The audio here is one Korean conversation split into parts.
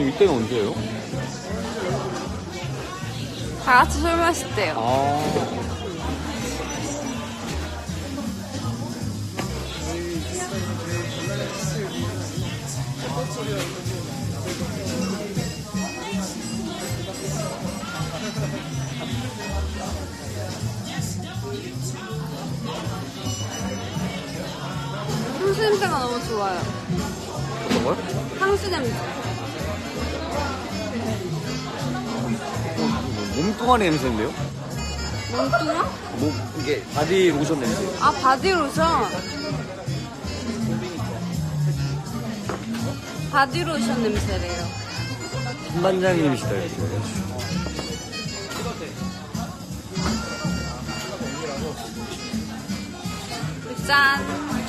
대표님 이때는 언제예요? 다 같이 술 마실 때요. 아. 향수 냄새가 너무 좋아요. 어떤 걸? 향수 냄새. 몸뚱아리 냄새인데요? 몸뚱아? 몸, 이게 바디 로션 냄새. 아, 바디 로션. 바디 로션 냄새래요. 선반장님이시다, 이렇게. 짠.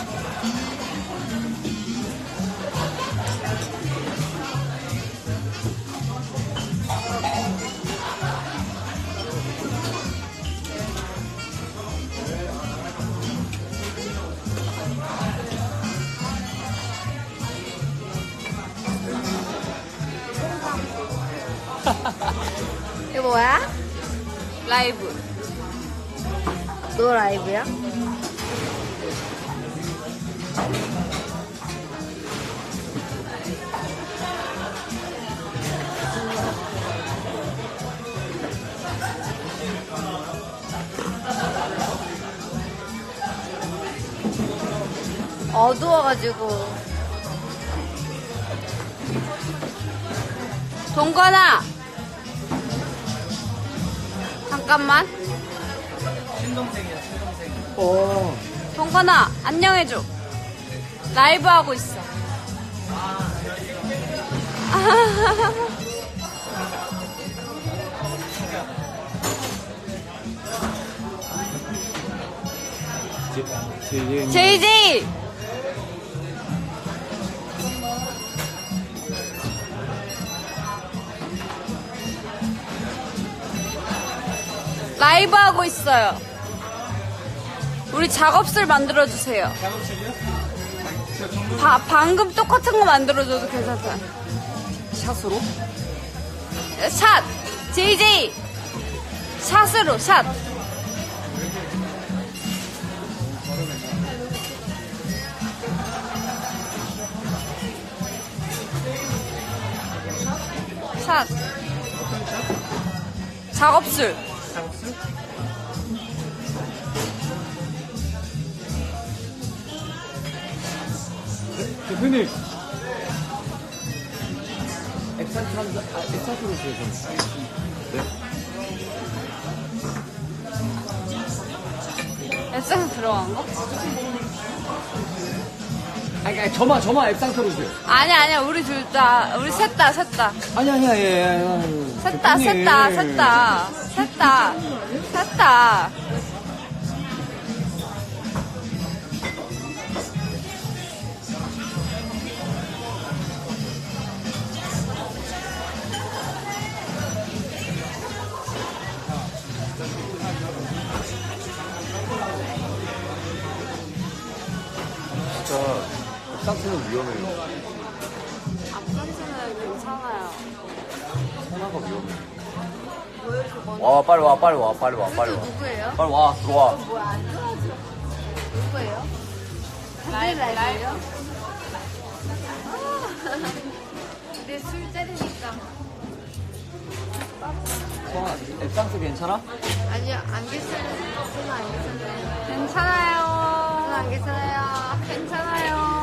이거 뭐야? 라이브. 너 라이브야? 어두워가지고. 동건아! 잠깐만. 어. 동건아, 안녕해줘. 라이브 하고 있어. 제이제이! 라이브 하고 있어요. 우리 작업실 만들어주세요. 바, 방금 똑같은 거 만들어줘도 괜찮다. 샷으로? 샷! JJ! 샷으로, 샷! 샷! 작업실. 대표님. 엑산트 한, 아, 엑산트로 주세요, 좀. 네. 에센 들어간 거? 아니, 아니, 저만, 저만 앱상트로 주세요. 아니, 아니야. 우리 둘 다, 우리 셋 다, 셋 다. 아니, 아니, 아니, 아니, 아니. 셋 다, 셋 다, 셋 다. 셋 다. 셋 다. 앱상트는 위험해요. 앞선수는 괜찮아요. 하나가 위험해. 와, 빨리 와, 빨리 와, 빨리 와, 빨리 와. 누구예요? 빨리 와, 들어와. 뭐야, 안 들어가죠? 누구예요? 라이브, 라이브요? 내 술자리니까. 성아, 앱상트 괜찮아? 아니요, 안 괜찮아요. 저는 안 괜찮아요. 괜찮아요. 저는 안 괜찮아요. 괜찮아요.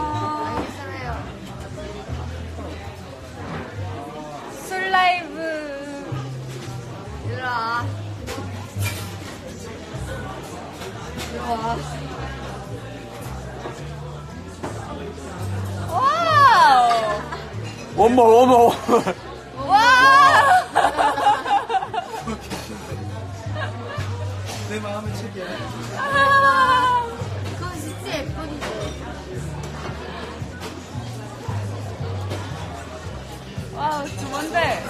와. 와우! 원모, 원모. 와! 내 마음의 책이야. 그건 진짜 예쁜데. 와우, 두 번째.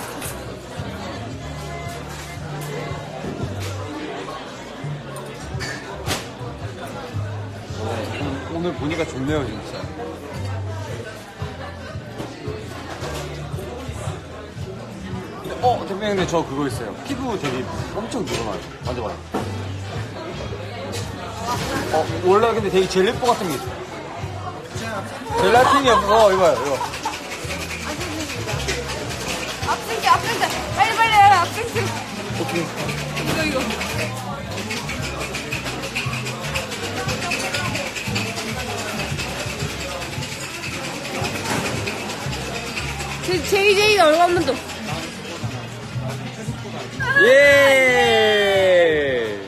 오늘 보니까 좋네요, 진짜. 선배님 근데 저 그거 있어요. 피부 되게 엄청 늘어나요. 만져봐요. 어, 원래 근데 되게 젤리뽀 같은 게 있어요. 젤라틴이 없어. 이거요, 이거. 앞생기, 앞생기. 빨리, 빨리, 앞생기. 오케이. JJ 얼굴 한 번 더. 예!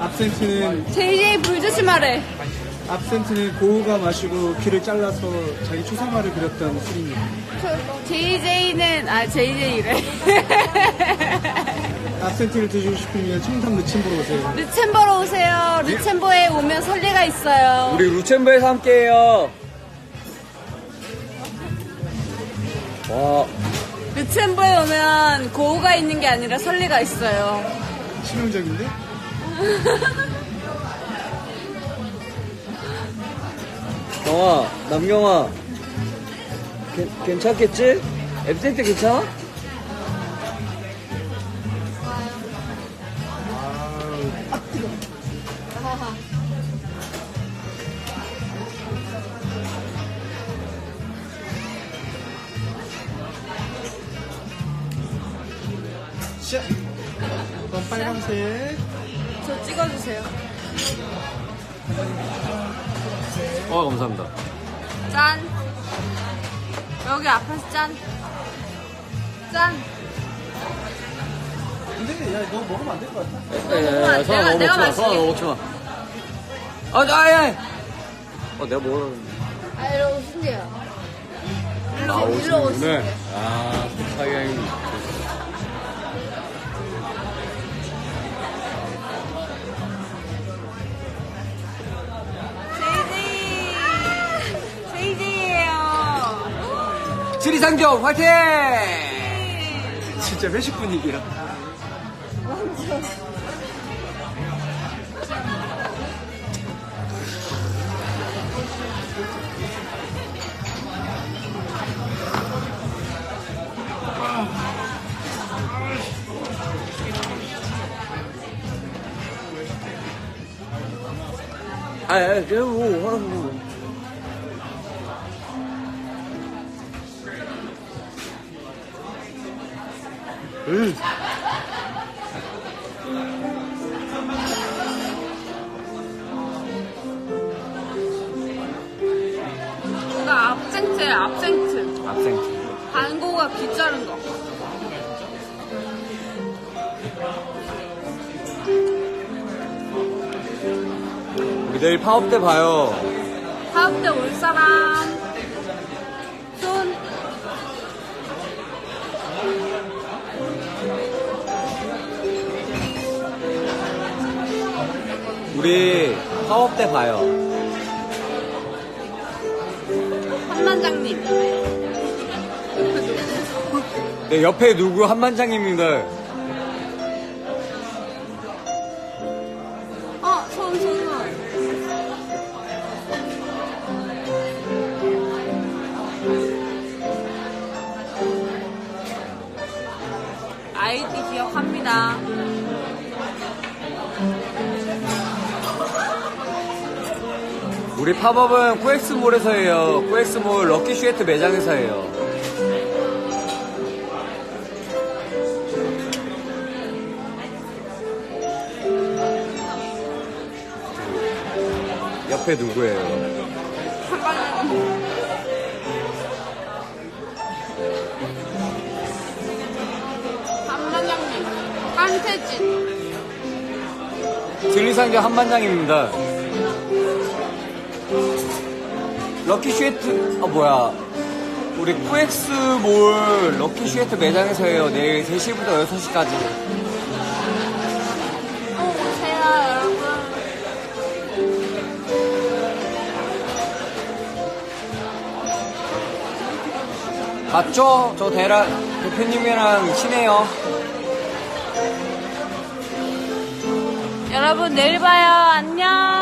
absen트는 JJ 불 조심하래. absen트는 고우가 마시고 귀를 잘라서 자기 초상화를 그렸던 술입니다. JJ는, 아, JJ래. absen트를 드시고 싶으면 청담 느침보러 오세요. 르첸버로 오세요. 르첸버에 오면 설레가 있어요. 우리 루첸버에서 함께해요. 와, 르첸버에 오면 고우가 있는 게 아니라 설레가 있어요. 치명적인데? 경아, 남경아. 괜, 괜찮겠지? 앱센트 괜찮아? 자, 그럼 빨간색. 저 찍어주세요. 어, 감사합니다. 짠. 여기 앞에서 짠. 짠. 근데 야, 너 먹으면 안 될 것 같아. 예, 내가- 성아 내가 너무 먹지 마. 성아 너무 먹지 마. 아, 아, 야! 어, 내가 먹으라고. 아, 이러고. 아, 일로 오시는구나. 아, 사장님. 지리상경 화이팅! 진짜 회식 분위기라. 아, 아, 그냥 뭐, 뭐. 응. 이거 압생트예요, 압생트. 학생. 반고가 귀 자른 거. 우리 내일 파업 때 봐요. 다음 때올 사람. 우리 파업 때 봐요. 한만장님. 네, 옆에 누구 한만장입니다. 어, 손, 손, 손. 아이디 기억합니다. 우리 팝업은 코엑스몰에서 해요. 코엑스몰 럭키 슈에트 매장에서 해요. 옆에 누구예요? 한만장님. 한태진. 진리상경 한만장입니다. 럭키 슈에트, 아, 뭐야. 우리 코엑스몰 럭키 슈에트 매장에서 해요. 내일 3시부터 6시까지. 꼭 오세요, 여러분. 맞죠? 저 대라 대표님이랑 친해요. 여러분, 내일 봐요. 안녕.